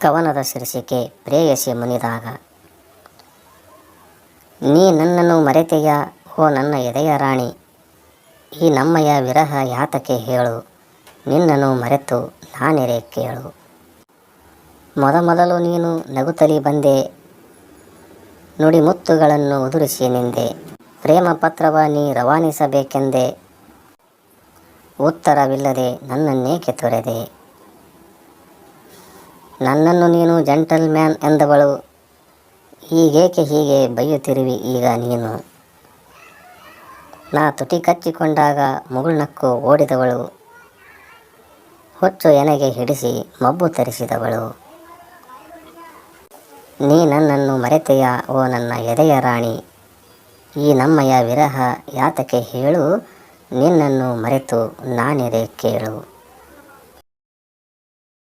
ಕವನದ ಶೀರ್ಷಿಕೆ ಪ್ರೇಯಸಿ ಮುನಿದಾಗ. ನೀ ನನ್ನನ್ನು ಮರೆತೆಯ, ಓ ನನ್ನ ಎದೆಯ ರಾಣಿ, ಈ ನಮ್ಮಯ ವಿರಹ ಯಾತಕ್ಕೆ ಹೇಳು, ನಿನ್ನನ್ನು ಮರೆತು ನಾನೆರೆ ಕೇಳು. ಮೊದಮೊದಲು ನೀನು ನಗುತ್ತಲಿ ಬಂದೆ ನುಡಿ ಮುತ್ತುಗಳನ್ನು ಉದುರಿಸಿ ನಿಂದೆ ಪ್ರೇಮ ಪತ್ರವ ನೀ ರವಾನಿಸಬೇಕೆಂದೆ, ಉತ್ತರವಿಲ್ಲದೆ ನನ್ನನ್ನೇಕೆ ತೊರೆದೆ? ನನ್ನನ್ನು ನೀನು ಜೆಂಟಲ್ ಮ್ಯಾನ್ ಎಂದವಳು. ಈಗೇಕೆ ಹೀಗೆ ಬೈಯುತ್ತಿರುವಿ ಈಗ ನೀನು? ನಾ ತುಟಿ ಕಚ್ಚಿಕೊಂಡಾಗ ಮುಗುಳ್ನಕ್ಕು ಓಡಿದವಳು. ಹುಚ್ಚು ಎನೆಗೆ ಹಿಡಿಸಿ ಮಬ್ಬು ತರಿಸಿದವಳು. ನೀ ನನ್ನನ್ನು ಮರೆತೆಯ ಓ ನನ್ನ ಎದೆಯ ರಾಣಿ. ಈ ನಮ್ಮಯ ವಿರಹ ಯಾತಕ್ಕೆ ಹೇಳು? ನಿನ್ನನ್ನು ಮರೆತು ನಾನೆದೆ ಕೇಳು.